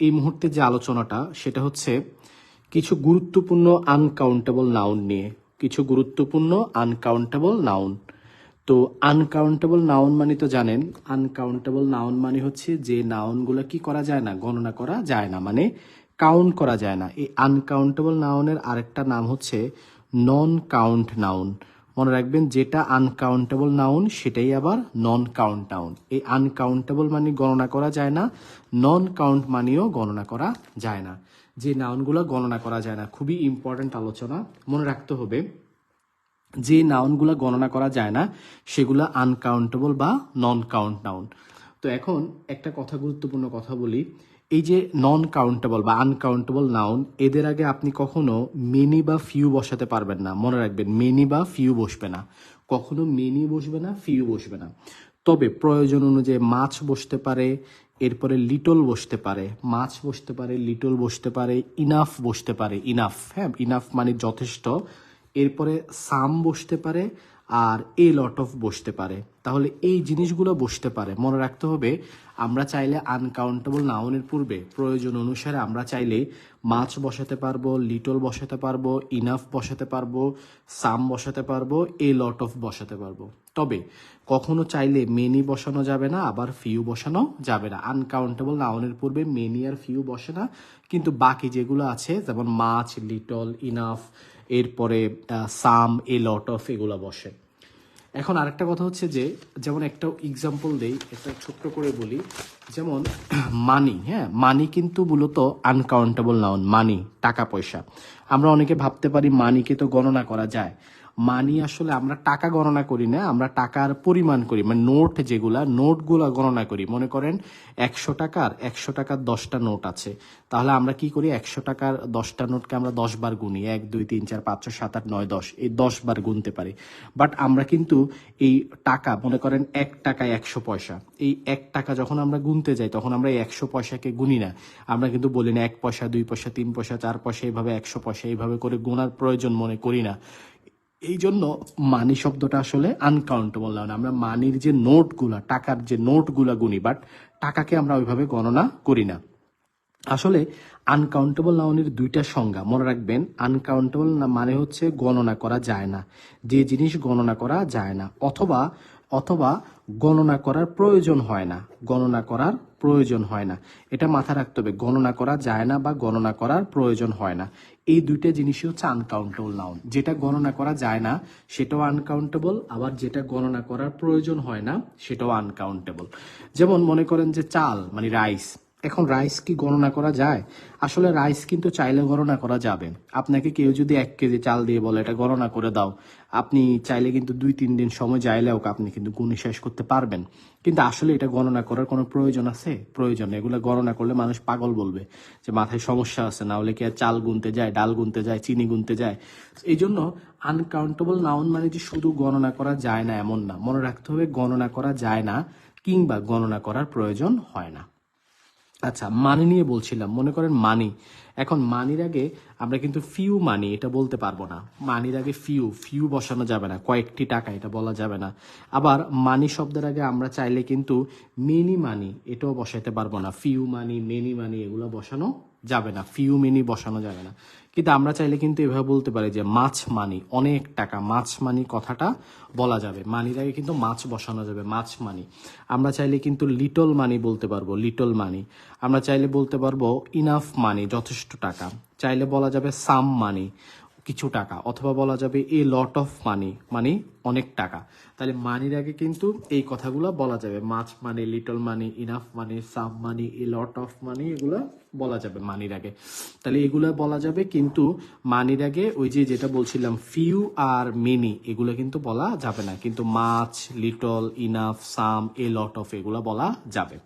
এই মুহূর্তে যে আলোচনাটা, সেটা হচ্ছে কিছু গুরুত্বপূর্ণ আনকাউন্টেবল নাউন নিয়ে। কিছু গুরুত্বপূর্ণ আনকাউন্টেবল নাউন তো আনকাউন্টেবল নাউন মানে তো জানেন আনকাউন্টেবল নাউন মানে হচ্ছে যে নাউনগুলো কি করা যায় না, গণনা করা যায় না মানে কাউন্ট করা যায় না। এই আনকাউন্টেবল নাউনের আরেকটা নাম হচ্ছে নন কাউন্ট নাউন মনে রাখবেন যেটা আনকাউন্টেবল নাউন সেটাই আবার নন কাউন্ট নাউন এই আনকাউন্টেবল মানে গণনা করা যায় না নন কাউন্ট মানেও গণনা করা যায় না। যে নাউনগুলো গণনা করা যায় না, খুবই ইম্পর্ট্যান্ট আলোচনা। মনে রাখতে হবে, যে নাউনগুলো গণনা করা যায় না, সেগুলো আনকাউন্টেবল বা নন কাউন্ট নাউন তো এখন একটা কথা গুরুত্বপূর্ণ কথা বলি এই যে নন কাউন্টেবল বা আনকাউন্টেবল নাউন এদের আগে আপনি কখনো মেনি বা ফিউ বসাতে পারবেন না। মনে রাখবেন মেনি বা ফিউ বসবে না। কখনো মেনি বসবে না ফিউ বসবে না। তবে প্রয়োজন অনুযায়ী মাছ বসতে পারে, এরপরে লিটল বসতে পারে। মাছ বসতে পারে লিটল বসতে পারে ইনাফ বসতে পারে ইনাফ হ্যাঁ ইনাফ মানে যথেষ্ট। এরপরে সাম বসতে পারে আর এ লট অফ বসতে পারে। তাহলে এই জিনিসগুলো বসতে পারে। মনে রাখতে হবে, আমরা চাইলে আনকাউন্টেবল নাউনের পূর্বে প্রয়োজন অনুসারে আমরা চাইলে মাছ বসাতে পারব লিটল বসাতে পারব ইনাফ বসাতে পারব, সাম বসাতে পারব, এ লট অফ বসাতে পারব। তবে কখনো চাইলে মেনি বসানো যাবে না, আবার ফিউ বসানো যাবে না। আনকাউন্টেবল নাউনের পূর্বে মেনি আর ফিউ বসে না, কিন্তু বাকি যেগুলো আছে, যেমন মাছ লিটল ইনাফ এরপরে সাম, এ, লট অফ এগুলো বসে। এখন আরেকটা কথা হচ্ছে যে, যেমন একটা এক্সাম্পল দেই, একটা ছোট্ট করে বলি। যেমন মানি হ্যাঁ? মানি কিন্তু মূলত আনকাউন্টেবল নাউন মানি টাকা পয়সা আমরা অনেকে ভাবতে পারি মানিকে তো গণনা করা যায়। মানি আসলে আমরা টাকা গণনা করি না, আমরা টাকার পরিমাণ করি। মানে নোট যেগুলা, নোটগুলা গণনা করি। মনে করেন একশো টাকার একশো টাকার দশটা নোট আছে। তাহলে আমরা কি করি? একশো টাকার দশটা নোটকে আমরা দশ বার গুনি। এক, দুই, তিন, চার, পাঁচ, ছয়, সাত, আট, নয়, দশ। এই দশ বার গুনতে পারি। বাট আমরা কিন্তু এই টাকা, মনে করেন এক টাকায় একশো পয়সা। এই এক টাকা যখন আমরা গুনতে যাই, তখন আমরা এই একশো পয়সাকে গুনি না। আমরা কিন্তু বলি না, এক পয়সা, দুই পয়সা, তিন পয়সা, চার পয়সা, এইভাবে একশো পয়সা, এইভাবে করে গোনার প্রয়োজন মনে করি না। এই জন্য মানি শব্দটা আসলে আনকাউন্টেবল না। আমরা মানির যে নোটগুলা, টাকার যে নোটগুলা গুনি বাট টাকাকে আমরা ওইভাবে গণনা করি না। আসলে আনকাউন্টেবল নাউনের দুইটা সংজ্ঞা, মনে রাখবেন আনকাউন্টেবল না মানে হচ্ছে গণনা করা যায় না। যে জিনিস গণনা করা যায় না। অথবা অথবা গণনা করার প্রয়োজন হয় না। গণনা করার প্রয়োজন হয় না। এটা মাথা রাখতে হবে। গণনা করা যায় না বা গণনা করার প্রয়োজন হয় না। এই দুইটা জিনিসই হচ্ছে আনকাউন্টেবল নাউন যেটা গণনা করা যায় না, সেটাও আনকাউন্টেবল আবার যেটা গণনা করার প্রয়োজন হয় না, সেটাও আনকাউন্টেবল যেমন মনে করেন যে চাল মানে রাইস এখন রাইস কি গণনা করা যায়? আসলে রাইস কিন্তু চাইলে গণনা করা যাবে। আপনাকে কেউ যদি এক কেজি চাল দিয়ে বলে, এটা গণনা করে দাও। আপনি চাইলে কিন্তু দুই, তিন দিন সময় চাইলেও আপনি কিন্তু গুণে শেষ করতে পারবেন। কিন্তু আসলে এটা গণনা করার কোনো প্রয়োজন আছে? প্রয়োজন এগুলো গণনা করলে মানুষ পাগল বলবে যে মাথায় সমস্যা আছে, না হলে কি আর চাল গুনতে যায়, ডাল গুনতে যায়, চিনি গুনতে যায়? এই জন্য আনকাউন্টেবল নাউন মানে যে শুধু গণনা করা যায় না, এমন না। মনে রাখতে হবে গণনা করা যায় না, কিংবা গণনা করার প্রয়োজন হয় না। আচ্ছা মানি নিয়ে বলছিলাম, মনে করেন মানি এখন মানির আগে আমরা কিন্তু ফিউ মানি এটা বলতে পারব না। মানির আগে ফিউ ফিউ বসানো যাবে না, কয়েকটি টাকা, এটা বলা যাবে না। আবার মানি শব্দের আগে আমরা চাইলে কিন্তু মেনি মানি এটাও বসাইতে পারব না। ফিউ মানি মেনি মানি এগুলো বসানো যাবে না ফিউ মিনি বসানো যাবে না। কিন্তু আমরা চাইলে কিন্তু এভাবে বলতে পারি যে মাছ মানি, অনেক টাকা, মাছ মানি কথাটা বলা যাবে। মানির আগে কিন্তু মাছ বসানো যাবে, মাছ মানি। আমরা চাইলে কিন্তু লিটল মানি বলতে পারব লিটল মানি আমরা চাইলে বলতে পারব ইনাফ মানি যথেষ্ট টাকা। চাইলে বলা যাবে সাম মানি কিছু টাকা, অথবা বলা যাবে এ লট অফ মানি মানে অনেক টাকা। তাহলে মানির আগে কিন্তু এই কথাগুলো বলা যাবে। Much money little money enough money some money a lot of money এগুলো বলা যাবে মানির আগে। তাহলে এগুলো বলা যাবে কিন্তু মানির আগে ওই যে যেটা বলছিলাম ফিউ আর মেনি এগুলো কিন্তু বলা যাবে না। কিন্তু much little enough some a lot of এগুলো বলা যাবে।